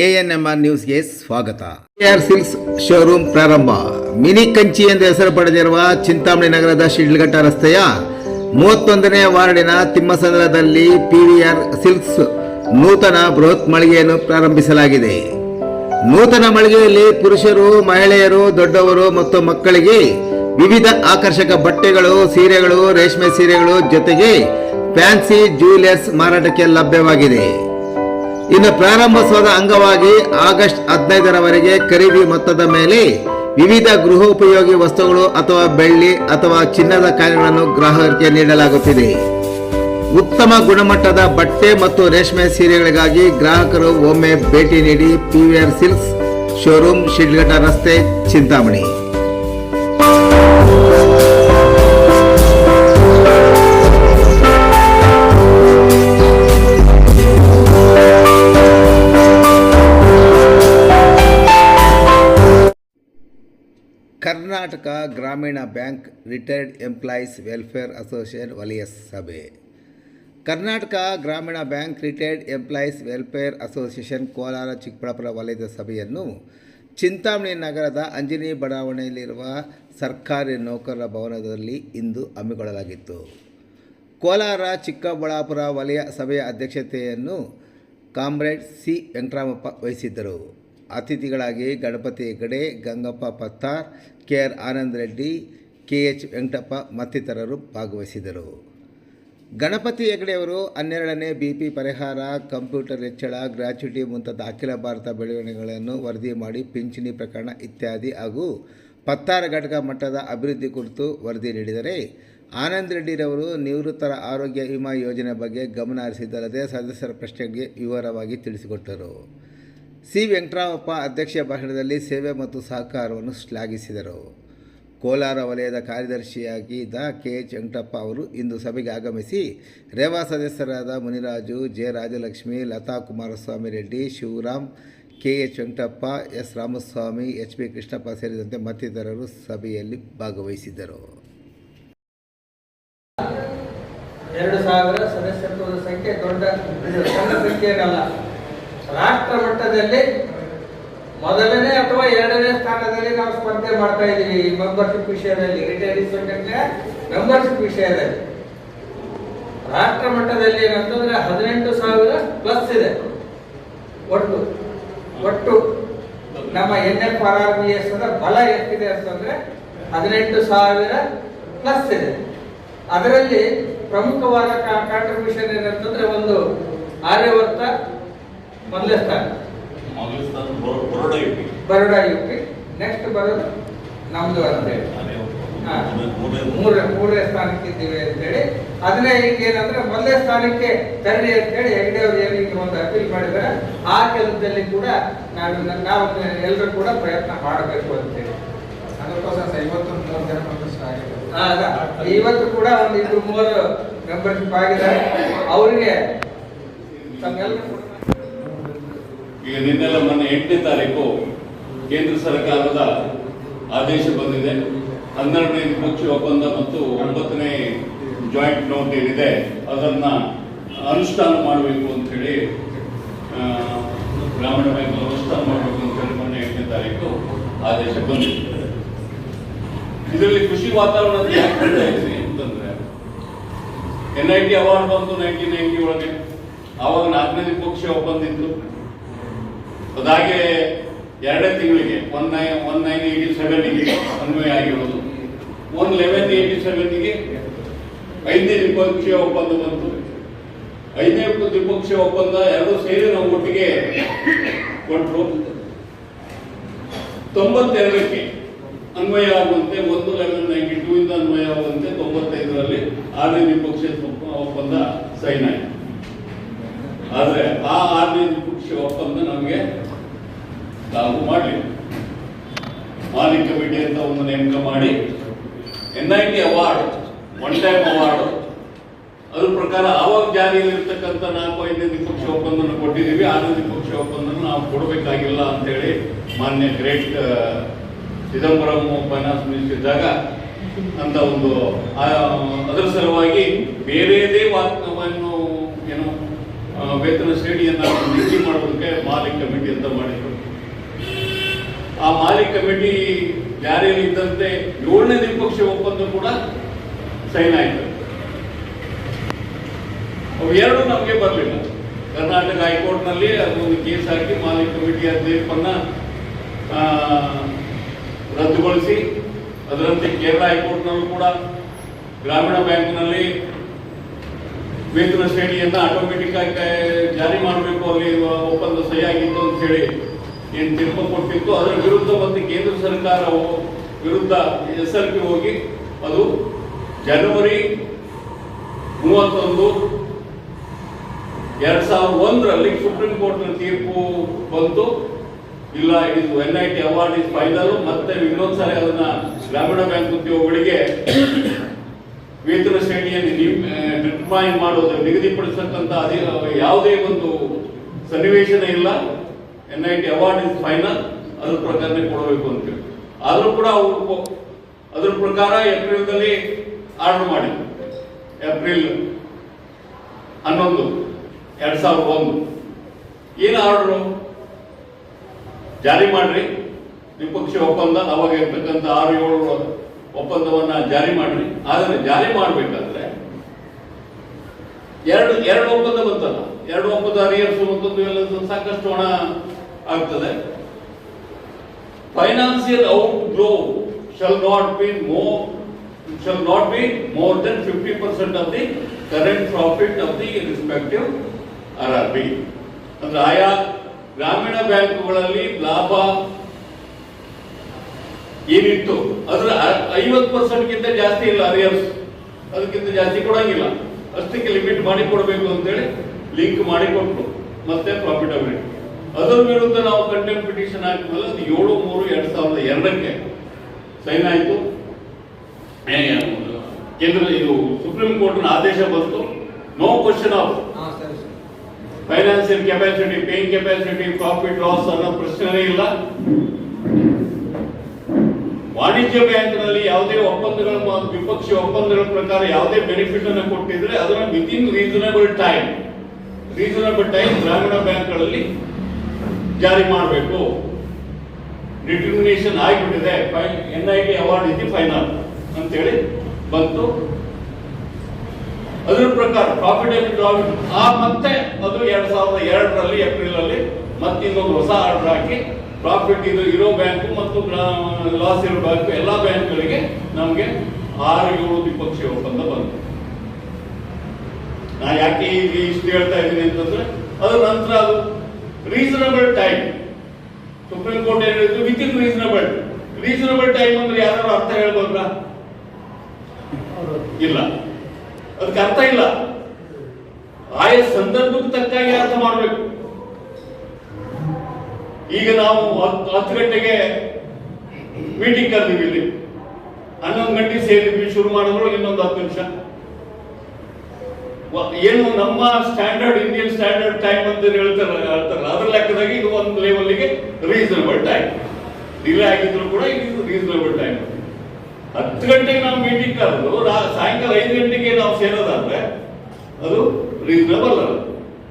ANMR ನ್ಯೂಸ್ಗೆ ಸ್ವಾಗತ. R Silks showroom ಪ್ರಾರಂಭ. ಮಿನಿ ಕಂಚಿ ಎಂದು ಹೆಸರು ಪಡೆದಿರುವ ಚಿಂತಾಮಣಿ ನಗರದ ಶಿಡ್ಲಘಟ್ಟ ರಸ್ತೆಯ ಮೂವತ್ತೊಂದನೇ ವಾರ್ಡಿನ ತಿಮ್ಮಸಂದ್ರದಲ್ಲಿ ಪಿವಿಆರ್ ಸಿಲ್ಕ್ಸ್ ನೂತನ ಬೃಹತ್ ಮಳಿಗೆಯನ್ನು ಪ್ರಾರಂಭಿಸಲಾಗಿದೆ. ನೂತನ ಮಳಿಗೆಯಲ್ಲಿ ಪುರುಷರು, ಮಹಿಳೆಯರು, ದೊಡ್ಡವರು ಮತ್ತು ಮಕ್ಕಳಿಗೆ ವಿವಿಧ ಆಕರ್ಷಕ ಬಟ್ಟೆಗಳು, ಸೀರೆಗಳು, ರೇಷ್ಮೆ ಸೀರೆಗಳು ಜೊತೆಗೆ ಫ್ಯಾನ್ಸಿ ಜ್ಯುವೆಲರ್ಸ್ ಮಾರಾಟಕ್ಕೆ ಲಭ್ಯವಾಗಿದೆ. ಇನ್ನು ಪ್ರಾರಂಭೋತ್ಸವದ ಅಂಗವಾಗಿ ಆಗಸ್ಟ್ ಹದಿನೈದರವರೆಗೆ ಖರೀದಿ ಮೊತ್ತದ ಮೇಲೆ ವಿವಿಧ ಗೃಹೋಪಯೋಗಿ ವಸ್ತುಗಳು ಅಥವಾ ಬೆಳ್ಳಿ ಅಥವಾ ಚಿನ್ನದ ಕಾರ್ಯಗಳನ್ನು ಗ್ರಾಹಕರಿಗೆ ನೀಡಲಾಗುತ್ತಿದೆ. ಉತ್ತಮ ಗುಣಮಟ್ಟದ ಬಟ್ಟೆ ಮತ್ತು ರೇಷ್ಮೆ ಸೀರೆಗಳಿಗಾಗಿ ಗ್ರಾಹಕರು ಒಮ್ಮೆ ಭೇಟಿ ನೀಡಿ ಪಿವಿಆರ್ ಸಿಲ್ಕ್ಸ್, ಶೋರೂಮ್ ಶಿಡ್ಲಘಟ್ಟ ರಸ್ತೆ, ಚಿಂತಾಮಣಿ. ಕರ್ನಾಟಕ ಗ್ರಾಮೀಣ bank retired employees welfare association ವಲಯ ಸಭೆ. ಕರ್ನಾಟಕ ಗ್ರಾಮೀಣ bank retired employees welfare association Kolar Chikkaballapur ವಲಯದ ಸಭೆಯನ್ನು ಚಿಂತಾಮಣಿ ನಗರದ ಅಂಜನಿ ಬಡಾವಣೆಯಲ್ಲಿರುವ ಸರ್ಕಾರಿ ನೌಕರರ ಭವನದಲ್ಲಿ ಇಂದು ಹಮ್ಮಿಕೊಳ್ಳಲಾಗಿತ್ತು. ಕೋಲಾರ ಚಿಕ್ಕಬಳ್ಳಾಪುರ ವಲಯ ಸಭೆಯ ಅಧ್ಯಕ್ಷತೆಯನ್ನು ಕಾಮ್ರೇಡ್ ಸಿ ವೆಂಕಟರಾಮಪ್ಪ ವಹಿಸಿದ್ದರು. ಅತಿಥಿಗಳಾಗಿ Ganapathi Hegde, Gangappa Pattar K R Anand Reddy K H Venkatappa ಮತ್ತಿತರರು ಭಾಗವಹಿಸಿದರು. ಗಣಪತಿ ಹೆಗಡೆಯವರು ಹನ್ನೆರಡನೇ ಬಿ ಪಿ ಪರಿಹಾರ, ಕಂಪ್ಯೂಟರ್ ಹೆಚ್ಚಳ ಗ್ರ್ಯಾಚ್ಯುಟಿ ಮುಂತಾದ ಅಖಿಲ ಭಾರತ ಬೆಳವಣಿಗೆಗಳನ್ನು ವರದಿ ಮಾಡಿ ಪಿಂಚಣಿ ಪ್ರಕರಣ ಇತ್ಯಾದಿ ಹಾಗೂ ಪತ್ತಾರ ಘಟಕ ಮಟ್ಟದ ಅಭಿವೃದ್ಧಿ ಕುರಿತು ವರದಿ ನೀಡಿದರೆ ಆನಂದ್ ರೆಡ್ಡಿರವರು ನಿವೃತ್ತರ ಆರೋಗ್ಯ ವಿಮಾ ಯೋಜನೆ ಬಗ್ಗೆ ಗಮನ ಹರಿಸಿದ್ದಲ್ಲದೆ ಸದಸ್ಯರ ಪ್ರಶ್ನೆಗೆ ವಿವರವಾಗಿ ತಿಳಿಸಿಕೊಟ್ಟರು. ಸಿ ವೆಂಕಟರಾಮಪ್ಪ ಅಧ್ಯಕ್ಷ ಭಾಷಣದಲ್ಲಿ ಸೇವೆ ಮತ್ತು ಸಹಕಾರವನ್ನು ಶ್ಲಾಘಿಸಿದರು. ಕೋಲಾರ ವಲಯದ ಕಾರ್ಯದರ್ಶಿಯಾಗಿದ್ದ ಕೆ ಎಚ್ ವೆಂಕಟಪ್ಪ ಅವರು ಇಂದು ಸಭೆಗೆ ಆಗಮಿಸಿ ರೇವಾ ಸದಸ್ಯರಾದ Muniraju, J Rajalakshmi, Latha Kumaraswamy Reddy, Shivaram, K H Venkatappa, S Ramaswamy, H B Krishnappa ಸೇರಿದಂತೆ ಮತ್ತಿತರರು ಸಭೆಯಲ್ಲಿ ಭಾಗವಹಿಸಿದ್ದರು. ಎರಡು ಸಾವಿರ ಸದಸ್ಯತ್ವದ ಸಂಖ್ಯೆ ದೊಡ್ಡ ಸಣ್ಣ ರಾಷ್ಟ್ರ ಮಟ್ಟದಲ್ಲಿ ಮೊದಲನೇ ಅಥವಾ ಎರಡನೇ ಸ್ಥಾನದಲ್ಲಿ ನಾವು ಸ್ಪರ್ಧೆ ಮಾಡ್ತಾ ಇದ್ದೀವಿ ಈ ಮೆಂಬರ್ಶಿಪ್ ವಿಷಯದಲ್ಲಿ ರಿಟೈರ್ಡ್ ಸಂಘಟನೆ ಮೆಂಬರ್ಶಿಪ್ ವಿಷಯದಲ್ಲಿ. ರಾಷ್ಟ್ರ ಮಟ್ಟದಲ್ಲಿ ಏನಂತಂದ್ರೆ ಹದಿನೆಂಟು ಸಾವಿರ ಪ್ಲಸ್ ಇದೆ. ಒಟ್ಟು ಒಟ್ಟು ನಮ್ಮ N F R R B S ಬಲ ಎಷ್ಟಿದೆ ಅಂತಂದ್ರೆ ಹದಿನೆಂಟು ಸಾವಿರ ಪ್ಲಸ್ ಇದೆ. ಅದರಲ್ಲಿ ಪ್ರಮುಖವಾದ ಕಾಂಟ್ರಿಬ್ಯೂಷನ್ ಏನಂತಂದ್ರೆ ಒಂದು ಆರ್ಯವರ್ತ ಮೊದಲನೇ ಸ್ಥಾನ. ಮೊದಲ ಸ್ಥಾನ ಬರೋಡ ಯು ಪಿ ನೆಕ್ಸ್ಟ್ ಬರೋದು ನಮ್ದು ಅಂತೇಳಿ ಹೇಳಿ. ಹಾ. ಮೂರನೇ- ಸ್ಥಾನಕ್ಕೆ ಇದ್ದೀವಿ ಅಂತೇಳಿ ಅದನ್ನೇ ಈಗ ಏನಂದ್ರೆ ಮೊದಲನೇ ಸ್ಥಾನಕ್ಕೆ ತರಲಿ ಅಂತೇಳಿ ಹೆಗ್ಡೆ ಅವರು ಏನು ಈಗ ಒಂದು ಅಪೀಲ್ ಮಾಡಿದ್ರೆ ಆ ಕೆಲಸದಲ್ಲಿ ಕೂಡ ನಾವು ನಾವು ಎಲ್ಲರೂ ಕೂಡ ಪ್ರಯತ್ನ ಮಾಡಬೇಕು ಅಂತೇಳಿ ಅದಕ್ಕೋಸ್ಕರ ಸರ್ ಇವತ್ತು ಮೂರು ಜನ ಮೆಂಬರ್ಸ್. ಇವತ್ತು ಕೂಡ ಒಂದು ಇಬ್ಬರು ಮೂವರು ಮೆಂಬರ್ಶಿಪ್ ಆಗಿದ್ದಾರೆ. ಅವರಿಗೆ ತಮ್ಮೆಲ್ಲರೂ ಕೂಡ ಈಗ ನಿನ್ನೆಲ್ಲ ಮೊನ್ನೆ ಎಂಟನೇ ತಾರೀಕು ಕೇಂದ್ರ ಸರ್ಕಾರದ ಆದೇಶ ಬಂದಿದೆ. ಹನ್ನೆರಡನೇ ದ್ವಿಪಕ್ಷೀಯ ಒಪ್ಪಂದ ಮತ್ತು ಒಂಬತ್ತನೇ ಜಾಯಿಂಟ್ ನೋಟ್ ಏನಿದೆ ಅದನ್ನ ಅನುಷ್ಠಾನ ಮಾಡಬೇಕು ಆ, ಗ್ರಾಮೀಣ ಬ್ಯಾಂಕ್ ಅನುಷ್ಠಾನ ಮಾಡಬೇಕು ಅಂತ ಹೇಳಿ ಮೊನ್ನೆ ಎಂಟನೇ ತಾರೀಕು ಆದೇಶ ಬಂದಿದೆ. ಇದರಲ್ಲಿ ಕೃಷಿ ವಾತಾವರಣ ಅಂತಂದ್ರೆ ಎನ್ ಐ ಟಿ ಅವಾರ್ಡ್ ಬಂತು ನೈನ್ಟೀನ್ ನೈನ್ಟಿ ಒಳಗೆ. ಆವಾಗ ನಾಲ್ಕನೇ ದ್ವಿಪಕ್ಷೀಯ ಒಪ್ಪಂದ ಇತ್ತು. ಅದಾಗೆ ಎರಡೇ ತಿಂಗಳಿಗೆ one nine one nine eighty ಸೆವೆನ್ಗೆ ಅನ್ವಯ ಆಗಿರೋದು. ಒನ್ ಲೆವೆನ್ ಏಯ್ಟಿ ಸೆವೆನ್ಗೆ ಐದನೇ ದ್ವಿಪಕ್ಷೀಯ ಒಪ್ಪಂದ ಬಂತು. ಐದನೇ ದ್ವಿಪಕ್ಷೀಯ ಒಪ್ಪಂದ ಎರಡು ಸೇರಿ ನಾವು ಒಟ್ಟಿಗೆ ಕೊಟ್ಟರು ತೊಂಬತ್ತೆರಡಕ್ಕೆ ಅನ್ವಯ ಆಗುವಂತೆ, ಒಂದು ಲೆವೆನ್ ನೈಂಟಿ ಟೂ ಇಂದ ಅನ್ವಯ ಆಗುವಂತೆ ತೊಂಬತ್ತೈದರಲ್ಲಿ ಆರನೇ ದ್ವಿಪಕ್ಷೀಯ ಒಪ್ಪ- ಒಪ್ಪಂದ ಸೈನ್ ಆಯಿತು. ಆದರೆ ಆ ಆರನೇ ದ್ವಿಪಕ್ಷೀಯ ಒಪ್ಪಂದ ನಮಗೆ ಲಾಭ ಮಾಡಲಿ. ಮಾಲಿಕ್ ಕಮಿಟಿ ಅಂತ ಒಂದು ನೇಮಕ ಮಾಡಿ. N I T award one time award ಅದ್ರ ಪ್ರಕಾರ ಆವಾಗ ಜಾರಿಯಲ್ಲಿ ಇರ್ತಕ್ಕಂಥ ನಾಲ್ಕು ಐದನೇ ದ್ವಿಪಕ್ಷ ಒಪ್ಪಂದನ ಕೊಟ್ಟಿದ್ದೀವಿ. ಆರನೇ ದ್ವಿಪಕ್ಷ ಒಪ್ಪಂದನ ನಾವು ಕೊಡಬೇಕಾಗಿಲ್ಲ ಅಂತೇಳಿ ಮಾನ್ಯ ಗ್ರೇಟ್ ಚಿದಂಬರಂ ಫೈನಾನ್ಸ್ ಮಿನಿಸ್ಟರ್ ಇದ್ದಾಗ ಅಂತ ಒಂದು ಅದರ ಸಲುವಾಗಿ ಬೇರೆದೇ ಆ, ವೇತನ ಶ್ರೇಣಿಯನ್ನು ನಿಗದಿ ಮಾಡೋದಕ್ಕೆ ಮಾಲಿಕ್ ಕಮಿಟಿ ಅಂತ ಮಾಡಿದ್ರು. ಆ ಮಾಲಿಕ್ ಕಮಿಟಿ ಜಾರಿಯಲ್ಲಿ ಇದ್ದಂತೆ ಏಳನೇ ದ್ವಿಪಕ್ಷೀಯ ಒಪ್ಪಂದ ಕೂಡ ಸೈನ್ ಆಯಿತು. ಎರಡು ನಮಗೆ ಬರಲಿಲ್ಲ. ಕರ್ನಾಟಕ ಹೈಕೋರ್ಟ್ನಲ್ಲಿ ಅದೊಂದು ಕೇಸ್ ಹಾಕಿ ಮಾಲಿಕ್ ಕಮಿಟಿಯ ತೀರ್ಪನ್ನ ರದ್ದುಗೊಳಿಸಿ. ಅದರಂತೆ ಕೇರಳ ಹೈಕೋರ್ಟ್ನಲ್ಲೂ ಕೂಡ ಗ್ರಾಮೀಣ ಬ್ಯಾಂಕ್ನಲ್ಲಿ ವೇತನ ಶ್ರೇಣಿಯನ್ನ ಆಟೋಮೆಟಿಕ್ ಆಗಿ ಜಾರಿ ಮಾಡಬೇಕು ಅಲ್ಲಿ ಒಪ್ಪಂದ ಸರಿಯಾಗಿತ್ತು ಅಂತ ಹೇಳಿ ಏನು ತೀರ್ಪ ಕೊಟ್ಟಿತ್ತು. ಅದರ ವಿರುದ್ಧ ಮತ್ತೆ ಕೇಂದ್ರ ಸರ್ಕಾರ ವಿರುದ್ಧ ಎಸ್ ಎಲ್ ಪಿ ಹೋಗಿ ಅದು ಜನವರಿ ಮೂವತ್ತೊಂದು ಎರಡ್ ಸಾವಿರದ ಒಂದರಲ್ಲಿ ಸುಪ್ರೀಂ ಕೋರ್ಟ್ ತೀರ್ಪು ಬಂತು. ಇಲ್ಲ ಇದು N I T award is final ಮತ್ತೆ ಇನ್ನೊಂದ್ಸರಿ ಅದನ್ನ ಗ್ರಾಮೀಣ ಬ್ಯಾಂಕ್ ಉದ್ಯೋಗಿಗಳಿಗೆ ವೇತನ ಶ್ರೇಣಿಯನ್ನು ಡಿಟರ್ಮೈನ್ ಮಾಡೋದು ನಿಗದಿಪಡಿಸತಕ್ಕಂಥ ಅದೇ ಯಾವುದೇ ಒಂದು ಸನ್ನಿವೇಶನ ಇಲ್ಲ. N I T award is final ಅದ್ರ ಪ್ರಕಾರನೇ ಕೊಡಬೇಕು ಅಂತೇಳಿ ಆದರೂ ಕೂಡ ಅವರು ಅದ್ರ ಪ್ರಕಾರ ಏಪ್ರಿಲ್ದಲ್ಲಿ ಆರ್ಡರ್ ಮಾಡಿದ್ರು. ಏಪ್ರಿಲ್ ಹನ್ನೊಂದು, ಎರಡ್ ಸಾವಿರದ ಒಂದು. ಏನು ಆರ್ಡರು? ಜಾರಿ ಮಾಡ್ರಿ. ದ್ವಿಪಕ್ಷೀಯ ಒಪ್ಪಂದ, ಅವಾಗ ಇರ್ತಕ್ಕಂಥ ಆರು ಏಳು ಒಪ್ಪಂದವನ್ನ ಜಾರಿ ಮಾಡ್ರಿ. ಆದರೆ ಜಾರಿ ಮಾಡಬೇಕಾದ್ರೆ ಎರಡು ಎರಡು ಒಪ್ಪಂದ ಬಂತಲ್ಲ. ಎರಡು ಒಪ್ಪಂದ ಹರಿಹರಿಸು ಮತ್ತೊಂದು ಎಲ್ಲ ಸಾಕಷ್ಟು ಹಣ ಆಗ್ತದೆ. Financial outgo shall not be more shall not be more than fifty percent of the current profit of the respective R R B ಅಂದ್ರೆ ಆಯಾ ಗ್ರಾಮೀಣ ಬ್ಯಾಂಕುಗಳಲ್ಲಿ ಲಾಭ ಏನಿತ್ತು? ಅದ್ರ ಐವತ್ತು ಪರ್ಸೆಂಟ್ಗಿಂತ ಜಾಸ್ತಿ ಇಲ್ಲ ಅರಿಯರ್ಸ್ ಅದಕ್ಕಿಂತ ಜಾಸ್ತಿ ಕೊಡಂಗಿಲ್ಲ. ಅಷ್ಟಕ್ಕೆ ಲಿಮಿಟ್ ಮಾಡಿ ಕೊಡಬೇಕು ಅಂತೇಳಿ ಲಿಂಕ್ ಮಾಡಿ ಕೊಟ್ಟು ಮತ್ತೆ ಪ್ರಾಫಿಟಬಿಲಿಟಿ ಅದರ ವಿರುದ್ಧ ನಾವು ಕಂಟೆಂಟ್ ಪಿಟಿಷನ್ ಹಾಕಿದ್ಮೇಲೆ ಅದು ಏಳು ಮೂರು ಎರಡ್ ಸಾವಿರದ ಎರಡಕ್ಕೆ ಸೈನ್ ಆಯಿತು. ಕೇಂದ್ರ ಇದು ಸುಪ್ರೀಂ ಕೋರ್ಟ್ನ ಆದೇಶ ಬಂತು. No question of financial capacity paying capacity profit loss ಅನ್ನೋ ಪ್ರಶ್ನೆನೇ ಇಲ್ಲ. ವಾಣಿಜ್ಯ ಬ್ಯಾಂಕ್ನಲ್ಲಿ ಯಾವುದೇ ಒಪ್ಪಂದಗಳ ದ್ವಿಪಕ್ಷೀಯ ಒಪ್ಪಂದಗಳ ಪ್ರಕಾರ ಯಾವುದೇ ಬೆನಿಫಿಟ್ ಅನ್ನು ಕೊಟ್ಟಿದ್ರೆ ಅದನ್ನ within reasonable time reasonable time ಗ್ರಾಮೀಣ ಬ್ಯಾಂಕ್ಗಳಲ್ಲಿ ಜಾರಿ ಮಾಡಬೇಕು. ಡಿಟರ್ಮಿನೇಷನ್ ಆಗಿಬಿಟ್ಟಿದೆ. ಎನ್ ಐ ಟಿ ಅವಾರ್ಡ್ ಇದೆ ಫೈನಲ್ ಅಂತೇಳಿ ಬಂತು. ಅದರ ಪ್ರಕಾರ ಪ್ರಾಫಿಟ್ ಅಂಡ್ ಪ್ರಾಫಿಟ್ ಆ ಮತ್ತೆ ಅದು ಎರಡ್ ಸಾವಿರದ ಎರಡರಲ್ಲಿ ಏಪ್ರಿಲ್ ಅಲ್ಲಿ ಮತ್ತೆ ಇನ್ನೊಂದು ಹೊಸ ಆರ್ಡರ್ ಹಾಕಿ ಪ್ರಾಫಿಟ್ ಇದು ಇರೋ ಬ್ಯಾಂಕು ಮತ್ತು ಲಾಸ್ ಇರೋ ಬ್ಯಾಂಕು, ಎಲ್ಲ ಬ್ಯಾಂಕ್ಗಳಿಗೆ ನಮಗೆ ಆರು ಏಳು ದ್ವಿಪಕ್ಷೀಯ ಒಪ್ಪಂದ ಬಂತು. ನಾ ಯಾಕೆ ಇಷ್ಟು ಹೇಳ್ತಾ ಇದ್ದೀನಿ ಅಂತಂದ್ರೆ, ಅದ್ರ ನಂತರ ಅದು ರೀಸನಬಲ್ ಟೈಮ್ ಸುಪ್ರೀಂ ಕೋರ್ಟ್ ಏನು ಹೇಳಿದ್ರು with in reasonable reasonable time ಅಂದ್ರೆ ಯಾರು ಅರ್ಥ ಹೇಳ್ಬೋದ ಇಲ್ಲ. ಅದಕ್ಕೆ ಅರ್ಥ ಇಲ್ಲ. ಆಯಾ ಸಂದರ್ಭಕ್ಕೆ ತಕ್ಕಾಗಿ ಅರ್ಥ ಮಾಡಬೇಕು. ಈಗ ನಾವು ಹತ್ತು ಗಂಟೆಗೆ ಮೀಟಿಂಗ್ ಕರೆದಿವಿ ಇಲ್ಲಿ. ಹನ್ನೊಂದು ಗಂಟೆ ಸೇರಿದ್ವಿ ಶುರು ಮಾಡಿದ್ರು ಇನ್ನೊಂದು ಹತ್ತು ನಿಮಿಷ. ಏನು ನಮ್ಮ ಸ್ಟ್ಯಾಂಡರ್ಡ್ ಇಂಡಿಯನ್ ಸ್ಟ್ಯಾಂಡರ್ಡ್ ಟೈಮ್ ಅಂತ ಹೇಳ್ತಾರೆ ಹೇಳ್ತಾರಲ್ಲ, ಅದ್ರ ಲೆಕ್ಕದಾಗ ಇದು ಒಂದು ಲೆವೆಲ್ಗೆ ರೀಸನಬಲ್ ಟೈಮ್ ಡಿಲೇ ಆಗಿದ್ರು ಕೂಡ ಇದು ರೀಸನಬಲ್ ಟೈಮ್ ಹತ್ತು ಗಂಟೆಗೆ ನಾವು ಮೀಟಿಂಗ್ ಕರೆದು ಸಾಯಂಕಾಲ ಐದು ಗಂಟೆಗೆ ನಾವು ಸೇರೋದಾದ್ರೆ ಅದು ರೀಸನಬಲ್ ಅಲ್ಲ.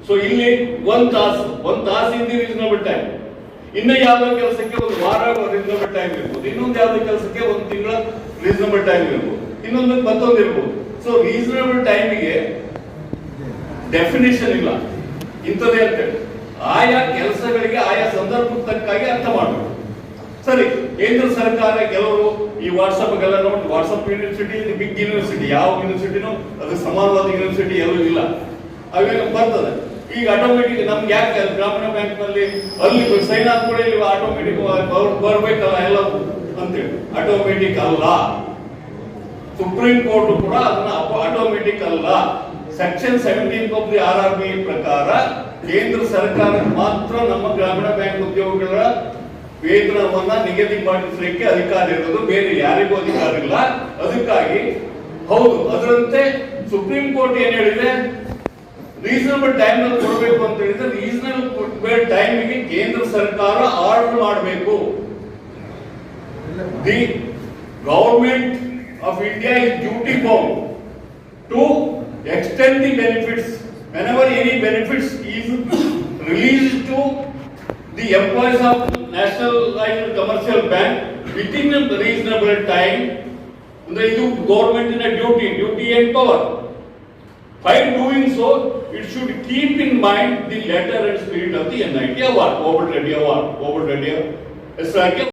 ಸೊ ಇಲ್ಲಿ ಒಂದು ತಾಸು ಒಂದ್ ತಾಸಿಂದ ರೀಸನಬಲ್ ಟೈಮ್ ಇನ್ನು ಯಾವ್ದೋ ಕೆಲಸಕ್ಕೆ ಒಂದು ವಾರ ರೀಸನಬಲ್ ಟೈಮ್ ಇರ್ಬೋದು. ಇನ್ನೊಂದು ಯಾವ್ದೋ ಕೆಲಸಕ್ಕೆ ಒಂದು ತಿಂಗಳ ರೀಸನಬಲ್ ಟೈಮ್ ಇರ್ಬೋದು. ಇನ್ನೊಂದಕ್ಕೆ ಮತ್ತೊಂದು ಇರ್ಬೋದು. ಸೊ ರೀಸನಬಲ್ ಟೈಮಿಗೆ ಡೆಫಿನೇಷನ್ ಇಲ್ಲ. ಇಂಥದ್ದೇ ಅಂತೇಳಿ ಆಯಾ ಕೆಲಸಗಳಿಗೆ ಆಯಾ ಸಂದರ್ಭಕ್ಕೆ ತಕ್ಕಾಗಿ ಅರ್ಥ ಮಾಡಬೇಕು. ಸರಿ, ಕೇಂದ್ರ ಸರ್ಕಾರ ಕೆಲವರು ಈ ವಾಟ್ಸಪ್ಗೆಲ್ಲ ನೋಡಿ ವಾಟ್ಸಪ್ ಯೂನಿವರ್ಸಿಟಿ ಬಿಗ್ ಯೂನಿವರ್ಸಿಟಿ ಯಾವ ಯೂನಿವರ್ಸಿಟಿನೂ ಅದು ಸಮಾನವಾದ ಯೂನಿವರ್ಸಿಟಿ ಎಲ್ಲೂ ಇಲ್ಲ. ಅವೇನು ಬರ್ತದೆ. ಈಗ ಆಟೋಮೆಟಿಕ್ ನಮ್ಗೆ ಯಾಕೆ ಗ್ರಾಮೀಣ ಬ್ಯಾಂಕ್ನಲ್ಲಿ ಅಲ್ಲಿ ಸೈನ್ ಹಾಕೊಳ್ಳಿ ಇಲ್ಲಿ ಆಟೋಮೆಟಿಕ್ ಬರ್ಬೇಕಲ್ಲ ಎಲ್ಲ ಅಂತೇಳಿ. ಆಟೋಮೆಟಿಕ್ ಅಲ್ಲ. ಸುಪ್ರೀಂ ಕೋರ್ಟ್ ಕೂಡ ಅದನ್ನ ಆಟೋಮೆಟಿಕ್ ಅಲ್ಲ. Section seventeen of the R R B ಪ್ರಕಾರ ಕೇಂದ್ರ ಸರ್ಕಾರ ಮಾತ್ರ ನಮ್ಮ ಗ್ರಾಮೀಣ ಬ್ಯಾಂಕ್ ಉದ್ಯೋಗಿಗಳ ವೇತನವನ್ನ ನಿಗದಿಪಡಿಸಲಿಕ್ಕೆ ಅಧಿಕಾರ ಇರೋದು. ಬೇರೆ ಯಾರಿಗೂ ಅಧಿಕಾರ ಇಲ್ಲ. ಅದಕ್ಕಾಗಿ ಹೌದು, ಅದರಂತೆ ಸುಪ್ರೀಂ ಕೋರ್ಟ್ ಏನ್ ಹೇಳಿದೆ? ರೀಸನಬಲ್ ಟೈಮ್ ನಲ್ಲಿ ಕೊಡಬೇಕು ಅಂತ ಹೇಳಿದ್ರೆ ರೀಸನಬಲ್ ಟೈಮಿಗೆ ಕೇಂದ್ರ ಸರ್ಕಾರ ಆರ್ಡರ್ ಮಾಡಬೇಕು the government of India is duty bound to extend the benefits whenever any benefits is released to the employees of nationalized commercial bank within a reasonable time, ಅಂದ್ರೆ ಇದು ಗೌರ್ಮೆಂಟಿನ duty duty and power By doing so, it should keep in mind the letter and spirit of the NIT award, Robert Reddy award, Robert Reddy, a